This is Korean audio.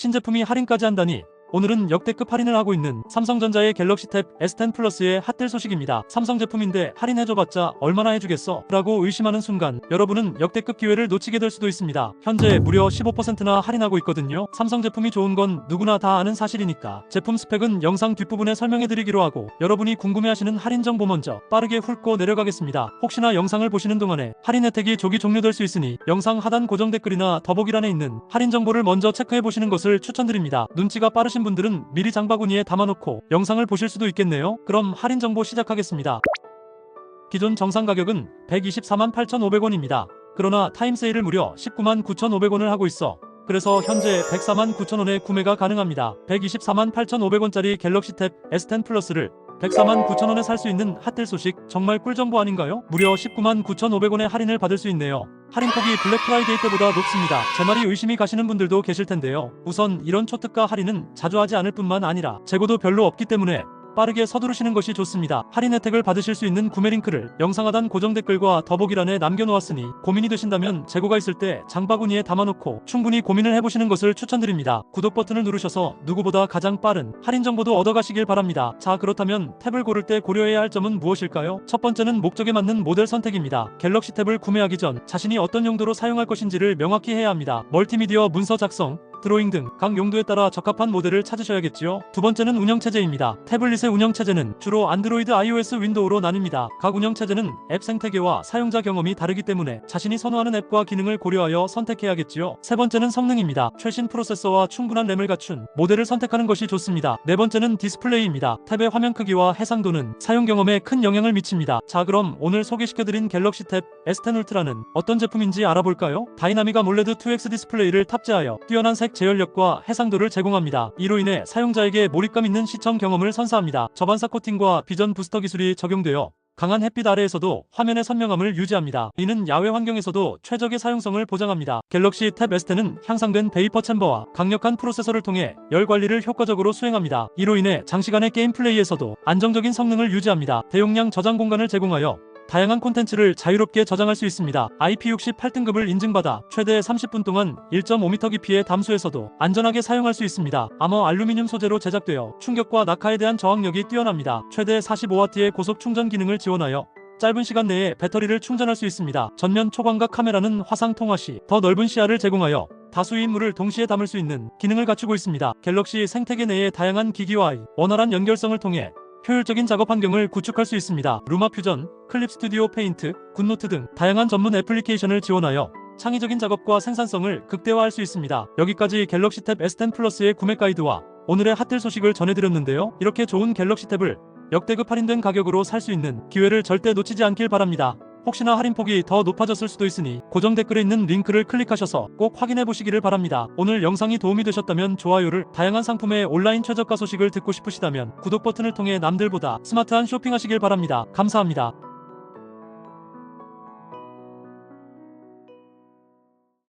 신제품이 할인까지 한다니 오늘은 역대급 할인을 하고 있는 삼성전자의 갤럭시 탭 S10 플러스의 핫딜 소식입니다. 삼성 제품인데 할인해줘봤자 얼마나 해주겠어? 라고 의심하는 순간 여러분은 역대급 기회를 놓치게 될 수도 있습니다. 현재 무려 15%나 할인하고 있거든요. 삼성 제품이 좋은 건 누구나 다 아는 사실이니까 제품 스펙은 영상 뒷부분에 설명해드리기로 하고 여러분이 궁금해하시는 할인 정보 먼저 빠르게 훑고 내려가겠습니다. 혹시나 영상을 보시는 동안에 할인 혜택이 조기 종료될 수 있으니 영상 하단 고정 댓글이나 더보기란에 있는 할인 정보를 먼저 체크해 보시는 것을 추천드립니다. 눈치가 빠르신 분들은 미리 장바구니에 담아놓고 영상을 보실 수도 있겠네요. 그럼 할인 정보 시작하겠습니다. 기존 정상 가격은 124만 8,500원입니다. 그러나 타임 세일을 무려 19만 9,500원을 하고 있어 그래서 현재 104만 9천원에 구매가 가능합니다. 124만 8,500원짜리 갤럭시 탭 S10 플러스를 104만 9천원에 살 수 있는 핫딜 소식 정말 꿀정보 아닌가요? 무려 19만 9,500원의 할인을 받을 수 있네요. 할인폭이 블랙 프라이데이 때보다 높습니다. 제 말이 의심이 가시는 분들도 계실 텐데요. 우선 이런 초특가 할인은 자주 하지 않을 뿐만 아니라 재고도 별로 없기 때문에 빠르게 서두르시는 것이 좋습니다. 할인 혜택을 받으실 수 있는 구매 링크를 영상 하단 고정 댓글과 더보기란에 남겨놓았으니 고민이 되신다면 재고가 있을 때 장바구니에 담아놓고 충분히 고민을 해보시는 것을 추천드립니다. 구독 버튼을 누르셔서 누구보다 가장 빠른 할인 정보도 얻어가시길 바랍니다. 자 그렇다면 탭을 고를 때 고려해야 할 점은 무엇일까요? 첫 번째는 목적에 맞는 모델 선택입니다. 갤럭시 탭을 구매하기 전 자신이 어떤 용도로 사용할 것인지를 명확히 해야 합니다. 멀티미디어 문서 작성, 드로잉 등 각 용도에 따라 적합한 모델을 찾으셔야겠지요. 두 번째는 운영체제입니다. 태블릿의 운영체제는 주로 안드로이드, iOS, 윈도우로 나뉩니다. 각 운영체제는 앱 생태계와 사용자 경험이 다르기 때문에 자신이 선호하는 앱과 기능을 고려하여 선택해야겠지요. 세 번째는 성능입니다. 최신 프로세서와 충분한 램을 갖춘 모델을 선택하는 것이 좋습니다. 네 번째는 디스플레이입니다. 탭의 화면 크기와 해상도는 사용 경험에 큰 영향을 미칩니다. 자 그럼 오늘 소개시켜드린 갤럭시 탭 S10 울트라는 어떤 제품인지 알아볼까요? 다이나믹 아몰레드 2X 디스플레이를 탑재하여 뛰어난 색 제열력과 해상도를 제공합니다. 이로 인해 사용자에게 몰입감 있는 시청 경험을 선사합니다. 저반사 코팅과 비전 부스터 기술이 적용되어 강한 햇빛 아래에서도 화면의 선명함을 유지합니다. 이는 야외 환경에서도 최적의 사용성을 보장합니다. 갤럭시 탭 S10은 향상된 베이퍼 챔버와 강력한 프로세서를 통해 열 관리를 효과적으로 수행합니다. 이로 인해 장시간의 게임 플레이에서도 안정적인 성능을 유지합니다. 대용량 저장 공간을 제공하여 다양한 콘텐츠를 자유롭게 저장할 수 있습니다. IP68등급을 인증받아 최대 30분 동안 1.5m 깊이의 담수에서도 안전하게 사용할 수 있습니다. 암호 알루미늄 소재로 제작되어 충격과 낙하에 대한 저항력이 뛰어납니다. 최대 45W의 고속 충전 기능을 지원하여 짧은 시간 내에 배터리를 충전할 수 있습니다. 전면 초광각 카메라는 화상 통화 시 더 넓은 시야를 제공하여 다수의 인물을 동시에 담을 수 있는 기능을 갖추고 있습니다. 갤럭시 생태계 내의 다양한 기기와 원활한 연결성을 통해 효율적인 작업 환경을 구축할 수 있습니다. 루마 퓨전, 클립 스튜디오 페인트, 굿노트 등 다양한 전문 애플리케이션을 지원하여 창의적인 작업과 생산성을 극대화할 수 있습니다. 여기까지 갤럭시 탭 S10 플러스의 구매 가이드와 오늘의 핫딜 소식을 전해드렸는데요. 이렇게 좋은 갤럭시 탭을 역대급 할인된 가격으로 살 수 있는 기회를 절대 놓치지 않길 바랍니다. 혹시나 할인폭이 더 높아졌을 수도 있으니 고정 댓글에 있는 링크를 클릭하셔서 꼭 확인해 보시기를 바랍니다. 오늘 영상이 도움이 되셨다면 좋아요를 다양한 상품의 온라인 최저가 소식을 듣고 싶으시다면 구독 버튼을 통해 남들보다 스마트한 쇼핑하시길 바랍니다. 감사합니다.